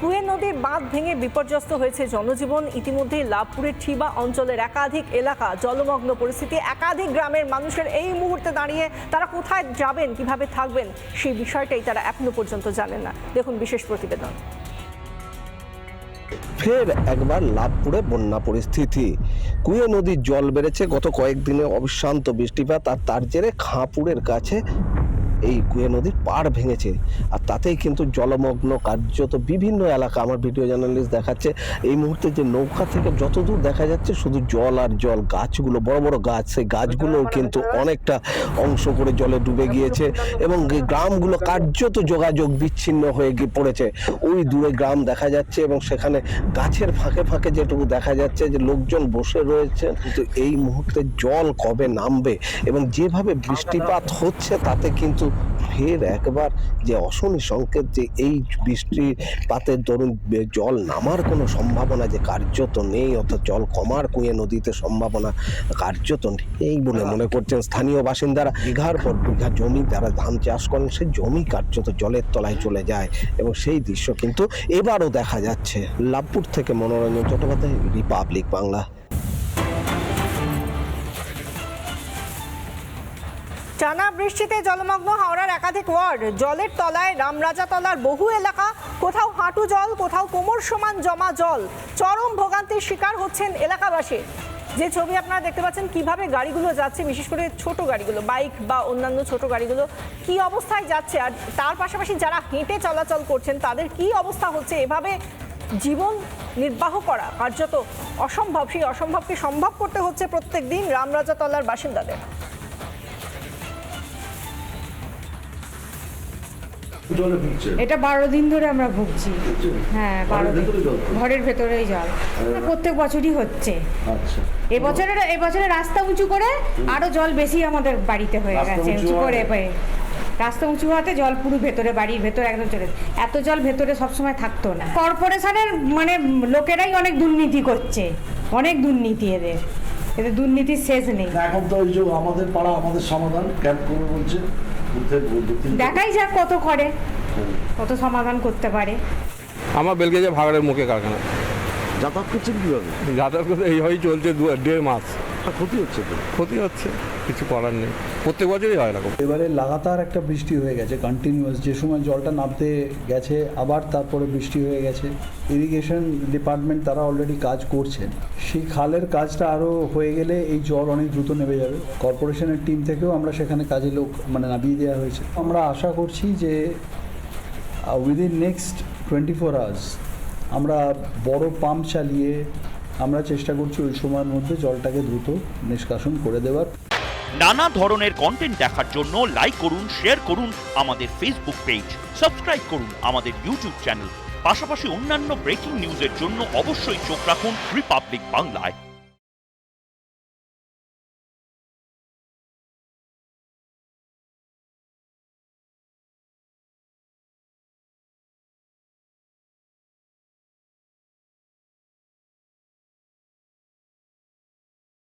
কুয়ে নদীর বাঁধ ভেঙে বিপর্যস্ত হয়েছে জনজীবন। ইতিমধ্যেই লাভপুরের ঠিবা অঞ্চলের একাধিক এলাকা জলমগ্ন পরিস্থিতি। একাধিক গ্রামের মানুষের এই মুহূর্তে দাঁড়িয়ে তারা কোথায় যাবেন, কীভাবে থাকবেন, সেই বিষয়টাই তারা এখনও পর্যন্ত জানেন না। দেখুন বিশেষ প্রতিবেদন। ফের একবার লাভপুরে বন্যা পরিস্থিতি। কুয়ে নদীর জল বেড়েছে। গত কয়েকদিনে অবিশ্রান্ত বৃষ্টিপাত আর তার জেরে খাঁপুরের কাছে কুয়ে নদীর পাড় ভেঙেছে। আর তাতেই কিন্তু জলমগ্ন কার্যত বিভিন্ন এলাকা। আমার ভিডিও জার্নালিস্ট দেখাচ্ছে, এই মুহূর্তে যে নৌকা থেকে যতদূর দেখা যাচ্ছে, শুধু জল আর জল, গাছগুলো, বড় বড় গাছ, সেই গাছগুলোও কিন্তু অনেকটা অংশ করে জলে ডুবে গিয়েছে এবং এই গ্রামগুলো কার্যত যোগাযোগ বিচ্ছিন্ন হয়ে গিয়ে পড়েছে। ওই দূরে গ্রাম দেখা যাচ্ছে এবং সেখানে গাছের ফাঁকে ফাঁকে যেটুকু দেখা যাচ্ছে যে লোকজন বসে রয়েছে কিন্তু এই মুহূর্তে জল কবে নামবে এবং যেভাবে বৃষ্টিপাত হচ্ছে, তাতে কিন্তু ফের একবার যে অশনি সংকেত যে এই বৃষ্টিপাতের দরুন বে- জল নামার কোনো সম্ভাবনা, যে কার্যত নেই, অর্থাৎ জল কমার কুয়ে নদীতে সম্ভাবনা কার্যত নেই। বলে মনে করছেন স্থানীয় বাসিন্দারা। বিঘার পর বিঘা জমি যারা ধান চাষ করেন সেই জমি কার্যত জলের তলায় চলে যায় এবং সেই দৃশ্য কিন্তু এবারও দেখা যাচ্ছে। লাভপুর থেকে মনোরঞ্জন চট্টোপাধ্যায়, রিপাবলিক বাংলা। টানা বৃষ্টিতে জলমগ্ন হাওড়ার একাধিক ওয়ার্ড। জলের তলায় রামরাজাতলার বহু এলাকা, কোথাও হাঁটু জল, কোথাও কোমর সমান জমা জল। চরম ভোগান্তির শিকার হচ্ছেন এলাকাবাসী। যে ছবি আপনারা দেখতে পাচ্ছেন, কীভাবে গাড়িগুলো যাচ্ছে, বিশেষ করে ছোট গাড়িগুলো, বাইক বা অন্যান্য ছোট গাড়িগুলো, কি অবস্থায় যাচ্ছে, আর তার পাশাপাশি যারা হেঁটে চলাচল করছেন, তাদের কি অবস্থা হচ্ছে, এভাবে জীবন নির্বাহ করা কার্যত অসম্ভব। সেই অসম্ভবকে সম্ভব করতে হচ্ছে প্রত্যেক দিন রামরাজাতলার বাসিন্দাদের। জলে ভুগছে এটা বারো দিন ধরে আমরা ভুগছি। হ্যাঁ বারো দিন? ঘরের ভেতরেই জল। প্রত্যেক বছরই হচ্ছে। আচ্ছা। এবছরের এবছরে রাস্তা উঁচু করে আরও জল বেশি আমাদের বাড়িতে হয়ে গেছে উঁচু করে? পেয়ে রাস্তা উঁচু হওয়াতে জল পুরো ভেতরে বাড়ির ভেতরে একদম চলে এত জল ভেতরে সবসময় থাকতো না। কর্পোরেশনের মানে লোকেরাই অনেক দুর্নীতি করছে। অনেক দুর্নীতি এদের। এদের দুর্নীতির শেষ নেই। এখন তো ওই যে আমাদের পাড়া আমাদের সমাধান ক্যাম্প করবে বলছে। দেখাই যাক কত করে কত সমাধান করতে পারে। আমার বেলগেজে ভাগাড়ের মুখে কারখানা। যাতায়াত করছেন কীভাবে? যাতায়াত করতে এইভাবেই চলছে দু দেড় মাস। আর ক্ষতি হচ্ছে তো। ক্ষতি হচ্ছে কিছু করার নেই। প্রত্যেক বছরই হয় এরকম। এবারে লাগাতার একটা বৃষ্টি হয়ে গেছে কন্টিনিউয়াস যে সময় জলটা নামতে গেছে আবার তারপরে বৃষ্টি হয়ে গেছে। ইরিগেশন ডিপার্টমেন্ট তারা অলরেডি কাজ করছেন সেই খালের কাজটা আরও হয়ে গেলে এই জল অনেক দ্রুত নেমে যাবে। কর্পোরেশনের টিম থেকেও আমরা সেখানে কাজে লোক মানে নামিয়ে দেওয়া হয়েছে। আমরা আশা করছি যে within next twenty four hours আমরা বড় পাম্প চালিয়ে আমরা চেষ্টা করছি ওই সময়ের মধ্যে জলটাকে দ্রুত নিষ্কাশন করে দেওয়ার। নানা ধরনের কন্টেন্ট দেখার জন্য লাইক করুন শেয়ার করুন আমাদের ফেসবুক পেজ সাবস্ক্রাইব করুন আমাদের ইউটিউব চ্যানেল পাশাপাশি অন্যান্য ব্রেকিং নিউজের জন্য অবশ্যই চোখ রাখুন রিপাবলিক বাংলায়